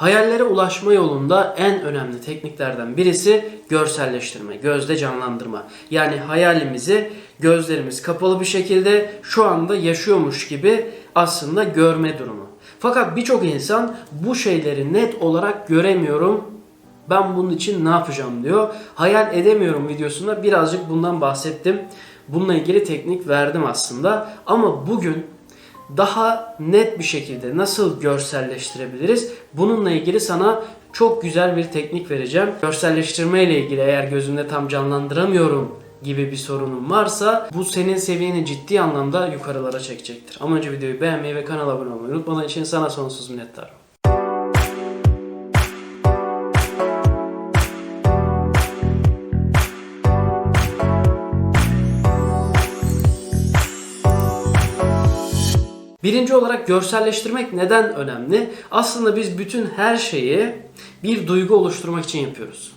Hayallere ulaşma yolunda en önemli tekniklerden birisi görselleştirme, gözde canlandırma. Yani hayalimizi gözlerimiz kapalı bir şekilde şu anda yaşıyormuş gibi aslında görme durumu. Fakat birçok insan bu şeyleri net olarak göremiyorum. Ben bunun için ne yapacağım diyor. Hayal edemiyorum videosunda birazcık bundan bahsettim. Bununla ilgili teknik verdim aslında. Ama bugün daha net bir şekilde nasıl görselleştirebiliriz? Bununla ilgili sana çok güzel bir teknik vereceğim. Görselleştirme ile ilgili eğer gözünde tam canlandıramıyorum gibi bir sorunun varsa bu senin seviyeni ciddi anlamda yukarılara çekecektir. Ama önce videoyu beğenmeyi ve kanala abone olmayı unutmadan için sana sonsuz minnettarım. Birinci olarak görselleştirmek neden önemli? Aslında biz bütün her şeyi bir duygu oluşturmak için yapıyoruz.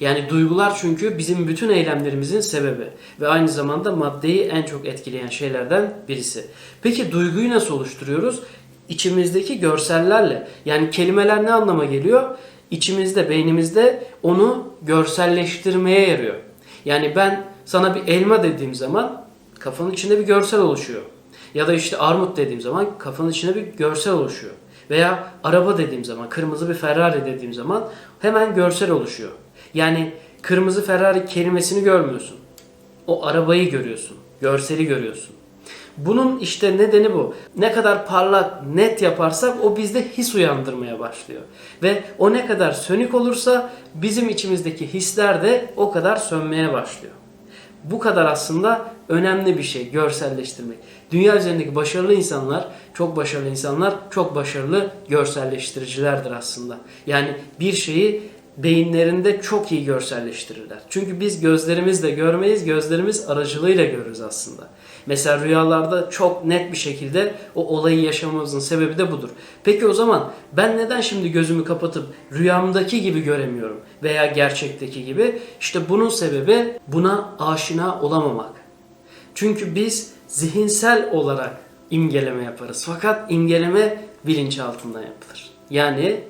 Yani duygular çünkü bizim bütün eylemlerimizin sebebi ve aynı zamanda maddeyi en çok etkileyen şeylerden birisi. Peki duyguyu nasıl oluşturuyoruz? İçimizdeki görsellerle. Yani kelimeler ne anlama geliyor? İçimizde, beynimizde onu görselleştirmeye yarıyor. Yani ben sana bir elma dediğim zaman kafanın içinde bir görsel oluşuyor. Ya da işte armut dediğim zaman kafanın içinde bir görsel oluşuyor. Veya araba dediğim zaman, kırmızı bir Ferrari dediğim zaman hemen görsel oluşuyor. Yani kırmızı Ferrari kelimesini görmüyorsun. O arabayı görüyorsun. Görseli görüyorsun. Bunun işte nedeni bu. Ne kadar parlak, net yaparsak o bizde his uyandırmaya başlıyor. Ve o ne kadar sönük olursa bizim içimizdeki hisler de o kadar sönmeye başlıyor. Bu kadar aslında önemli bir şey görselleştirmek. Dünya üzerindeki başarılı insanlar, çok başarılı insanlar, çok başarılı görselleştiricilerdir aslında. Yani bir şeyi beyinlerinde çok iyi görselleştirirler. Çünkü biz gözlerimizle görmeyiz, gözlerimiz aracılığıyla görürüz aslında. Mesela rüyalarda çok net bir şekilde o olayı yaşamamızın sebebi de budur. Peki o zaman ben neden şimdi gözümü kapatıp rüyamdaki gibi göremiyorum veya gerçekteki gibi? İşte bunun sebebi buna aşina olamamak. Çünkü biz zihinsel olarak imgeleme yaparız. Fakat imgeleme bilinçaltından yapılır. Yani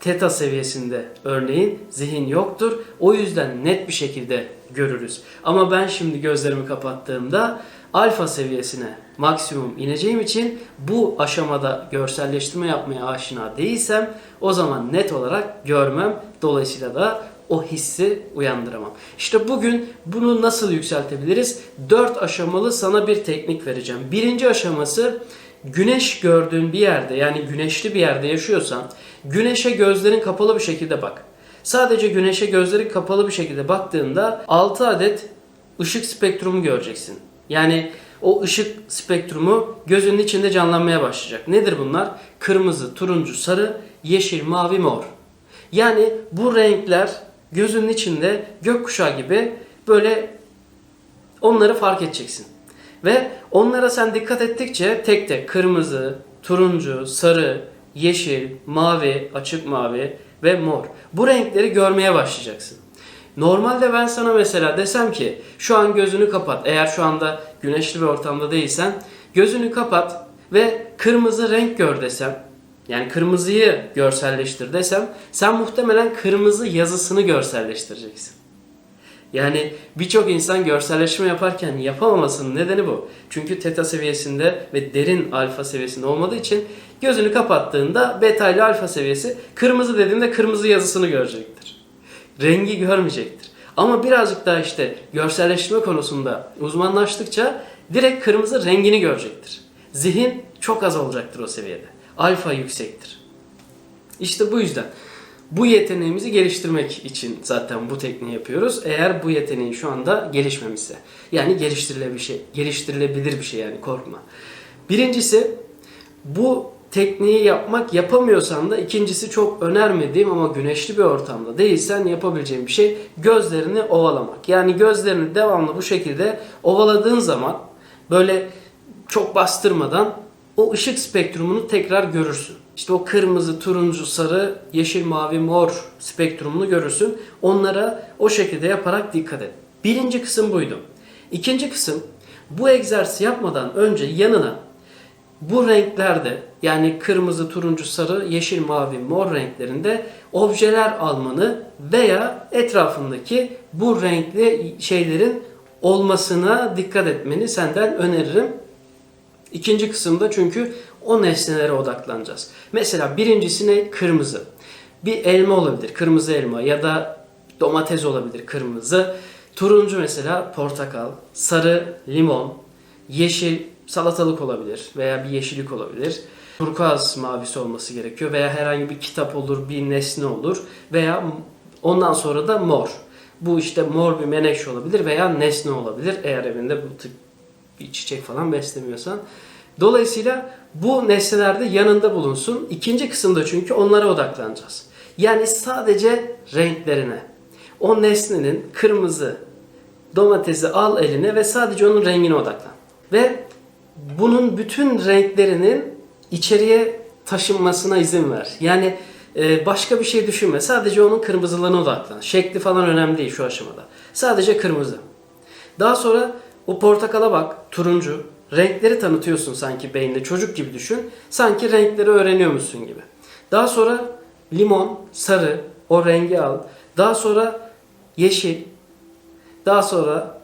teta seviyesinde örneğin zihin yoktur. O yüzden net bir şekilde görürüz. Ama ben şimdi gözlerimi kapattığımda alfa seviyesine maksimum ineceğim için bu aşamada görselleştirme yapmaya aşina değilsem o zaman net olarak görmem. Dolayısıyla da o hissi uyandıramam. İşte bugün bunu nasıl yükseltebiliriz? 4 aşamalı sana bir teknik vereceğim. Birinci aşaması güneş gördüğün bir yerde yani güneşli bir yerde yaşıyorsan güneşe gözlerin kapalı bir şekilde bak. Sadece güneşe gözlerin kapalı bir şekilde baktığında 6 adet ışık spektrumu göreceksin. Yani o ışık spektrumu gözünün içinde canlanmaya başlayacak. Nedir bunlar? Kırmızı, turuncu, sarı, yeşil, mavi, mor. Yani bu renkler gözünün içinde gökkuşağı gibi böyle onları fark edeceksin. Ve onlara sen dikkat ettikçe tek tek kırmızı, turuncu, sarı, yeşil, mavi, açık mavi ve mor. Bu renkleri görmeye başlayacaksın. Normalde ben sana mesela desem ki şu an gözünü kapat. Eğer şu anda güneşli bir ortamda değilsen gözünü kapat ve kırmızı renk gör desem yani kırmızıyı görselleştir desem sen muhtemelen kırmızı yazısını görselleştireceksin. Yani birçok insan görselleştirme yaparken yapamamasının nedeni bu. Çünkü teta seviyesinde ve derin alfa seviyesinde olmadığı için gözünü kapattığında beta ile alfa seviyesi kırmızı dediğinde kırmızı yazısını görecektir. Rengi görmeyecektir. Ama birazcık daha işte görselleştirme konusunda uzmanlaştıkça direkt kırmızı rengini görecektir. Zihin çok az olacaktır o seviyede. Alfa yüksektir. İşte bu yüzden bu yeteneğimizi geliştirmek için zaten bu tekniği yapıyoruz. Eğer bu yeteneğin şu anda gelişmemişse. Yani geliştirilebilir bir şey, geliştirilebilir bir şey yani korkma. Birincisi bu tekniği yapmak yapamıyorsan da ikincisi çok önermediğim ama güneşli bir ortamda değilsen yapabileceğin bir şey gözlerini ovalamak. Yani gözlerini devamlı bu şekilde ovaladığın zaman böyle çok bastırmadan o ışık spektrumunu tekrar görürsün. İşte o kırmızı, turuncu, sarı, yeşil, mavi, mor spektrumunu görürsün. Onlara o şekilde yaparak dikkat et. Birinci kısım buydu. İkinci kısım bu egzersizi yapmadan önce yanına bu renklerde yani kırmızı, turuncu, sarı, yeşil, mavi, mor renklerinde objeler almanı veya etrafındaki bu renkli şeylerin olmasına dikkat etmeni senden öneririm. İkinci kısımda çünkü o nesnelere odaklanacağız. Mesela birincisi ne? Kırmızı. Bir elma olabilir, kırmızı elma ya da domates olabilir, kırmızı. Turuncu mesela portakal, sarı limon, yeşil salatalık olabilir veya bir yeşillik olabilir. Turkuaz mavisi olması gerekiyor veya herhangi bir kitap olur, bir nesne olur veya ondan sonra da mor. Bu işte mor bir menekşe olabilir veya nesne olabilir eğer evinde bu tip bir çiçek falan beslemiyorsan. Dolayısıyla bu nesnelerde yanında bulunsun. İkinci kısımda çünkü onlara odaklanacağız. Yani sadece renklerine. O nesnenin kırmızı domatesi al eline ve sadece onun rengine odaklan. Ve bunun bütün renklerinin içeriye taşınmasına izin ver. Yani e, başka bir şey düşünme. Sadece onun kırmızılığına odaklan. Şekli falan önemli değil şu aşamada. Sadece kırmızı. Daha sonra o portakala bak, turuncu. Renkleri tanıtıyorsun sanki beyninde. Çocuk gibi düşün. Sanki renkleri öğreniyormuşsun gibi. Daha sonra limon, sarı, o rengi al. Daha sonra yeşil. Daha sonra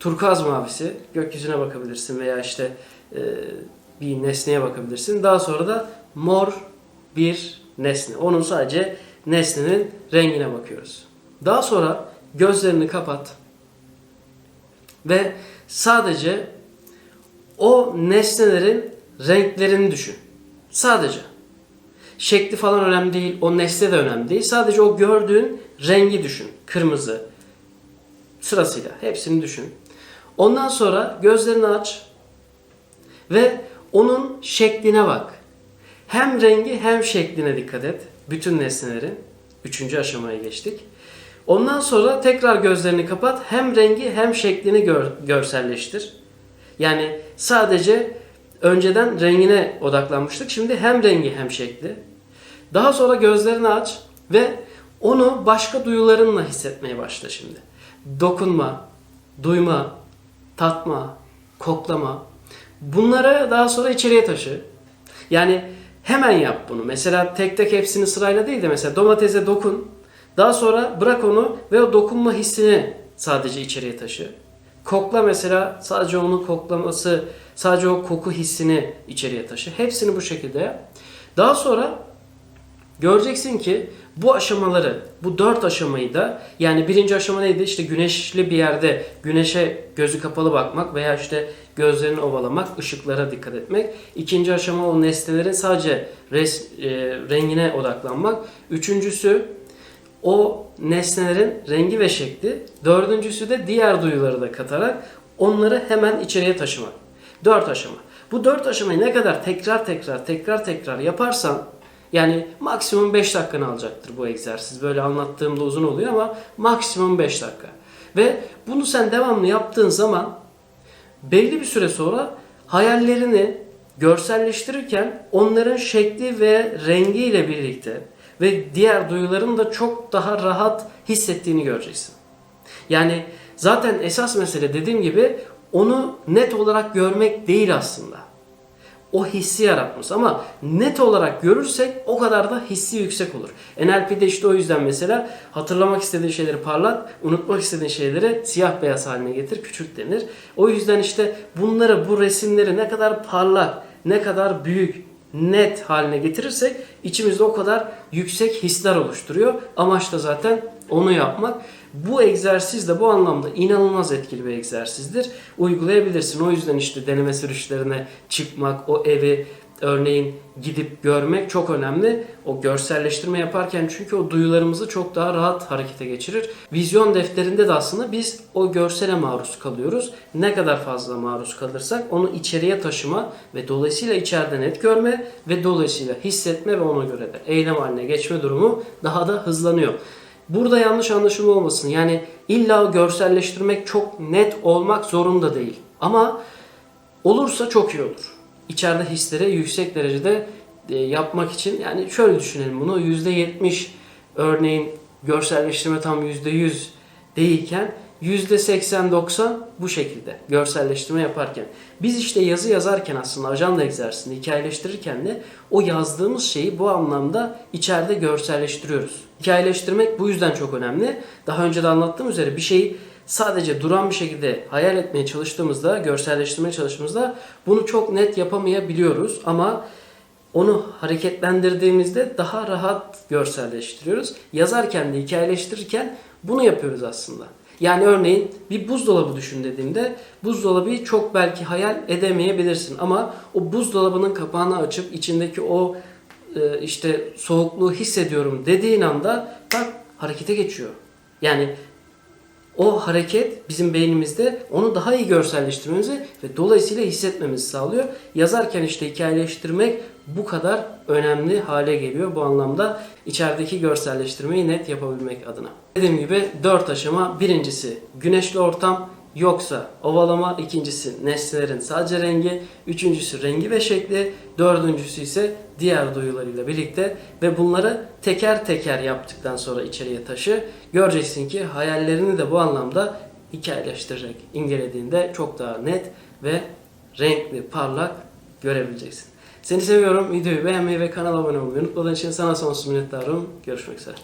turkuaz mavisi. Gökyüzüne bakabilirsin veya işte e, bir nesneye bakabilirsin. Daha sonra da mor bir nesne. Onun sadece nesnenin rengine bakıyoruz. Daha sonra gözlerini kapat ve sadece o nesnelerin renklerini düşün. Sadece. Şekli falan önemli değil, o nesne de önemli değil. Sadece o gördüğün rengi düşün. Kırmızı. Sırasıyla hepsini düşün. Ondan sonra gözlerini aç ve onun şekline bak. Hem rengi hem şekline dikkat et. Bütün nesnelerin. Üçüncü aşamaya geçtik. Ondan sonra tekrar gözlerini kapat. Hem rengi hem şeklini gör, görselleştir. Yani sadece önceden rengine odaklanmıştık. Şimdi hem rengi hem şekli. Daha sonra gözlerini aç ve onu başka duyularınla hissetmeye başla şimdi. Dokunma, duyma, tatma, koklama. Bunları daha sonra içeriye taşı. Yani hemen yap bunu. Mesela tek tek hepsini sırayla değil de mesela domatese dokun. Daha sonra bırak onu ve o dokunma hissini sadece içeriye taşı. Kokla mesela sadece onun koklaması, sadece o koku hissini içeriye taşı. Hepsini bu şekilde. Daha sonra göreceksin ki bu aşamaları, bu dört aşamayı da yani birinci aşama neydi? İşte güneşli bir yerde güneşe gözü kapalı bakmak veya işte gözlerini ovalamak, ışıklara dikkat etmek. İkinci aşama o nesnelerin sadece res, e, rengine odaklanmak. Üçüncüsü o nesnelerin rengi ve şekli. Dördüncüsü de diğer duyuları da katarak onları hemen içeriye taşımak. Dört aşama. Bu dört aşamayı ne kadar tekrar tekrar tekrar tekrar yaparsan yani maksimum 5 dakikanı alacaktır bu egzersiz. Böyle anlattığımda uzun oluyor ama maksimum 5 dakika. Ve bunu sen devamlı yaptığın zaman belli bir süre sonra hayallerini görselleştirirken onların şekli ve rengiyle birlikte ve diğer duyuların da çok daha rahat hissettiğini göreceksin. Yani zaten esas mesele dediğim gibi onu net olarak görmek değil aslında. O hissi yaratması ama net olarak görürsek o kadar da hissi yüksek olur. NLP'de işte o yüzden mesela hatırlamak istediğin şeyleri parlat, unutmak istediğin şeyleri siyah beyaz haline getir, küçült denir. O yüzden işte bunları, bu resimleri ne kadar parlak, ne kadar büyük, net haline getirirsek içimizde o kadar yüksek hisler oluşturuyor. Amaç da zaten onu yapmak. Bu egzersiz de bu anlamda inanılmaz etkili bir egzersizdir. Uygulayabilirsin. O yüzden işte deneme sürüşlerine çıkmak, o evi örneğin gidip görmek çok önemli. O görselleştirme yaparken çünkü o duyularımızı çok daha rahat harekete geçirir. Vizyon defterinde de aslında biz o görsele maruz kalıyoruz. Ne kadar fazla maruz kalırsak onu içeriye taşıma ve dolayısıyla içeride net görme ve dolayısıyla hissetme ve ona göre de eylem haline geçme durumu daha da hızlanıyor. Burada yanlış anlaşılma olmasın. Yani illa görselleştirmek çok net olmak zorunda değil. Ama olursa çok iyi olur. İçeride hisleri yüksek derecede e, yapmak için yani şöyle düşünelim bunu %70 örneğin görselleştirme tam %100 değilken %80-90 bu şekilde görselleştirme yaparken. Biz işte yazı yazarken aslında ajanda egzersizini hikayeleştirirken de o yazdığımız şeyi bu anlamda içeride görselleştiriyoruz. Hikayeleştirmek bu yüzden çok önemli. Daha önce de anlattığım üzere bir şeyi sadece duran bir şekilde hayal etmeye çalıştığımızda, görselleştirmeye çalıştığımızda bunu çok net yapamayabiliyoruz ama onu hareketlendirdiğimizde daha rahat görselleştiriyoruz. Yazarken de hikayeleştirirken bunu yapıyoruz aslında. Yani örneğin bir buzdolabı düşün dediğimde buzdolabıyı çok belki hayal edemeyebilirsin ama o buzdolabının kapağını açıp içindeki o e, işte soğukluğu hissediyorum dediğin anda bak harekete geçiyor. Yani o hareket bizim beynimizde onu daha iyi görselleştirmemizi ve dolayısıyla hissetmemizi sağlıyor. Yazarken işte hikayeleştirmek bu kadar önemli hale geliyor bu anlamda içerideki görselleştirmeyi net yapabilmek adına. Dediğim gibi 4 aşama. Birincisi güneşli ortam yoksa ovalama, ikincisi nesnelerin sadece rengi, üçüncüsü rengi ve şekli, dördüncüsü ise diğer duyularıyla birlikte ve bunları teker teker yaptıktan sonra içeriye taşı. Göreceksin ki hayallerini de bu anlamda hikayeleştirerek incelediğinde çok daha net ve renkli, parlak görebileceksin. Seni seviyorum. Videoyu beğenmeyi ve kanala abone olmayı unutmadığın için sana sonsuz minnettarım. Görüşmek üzere.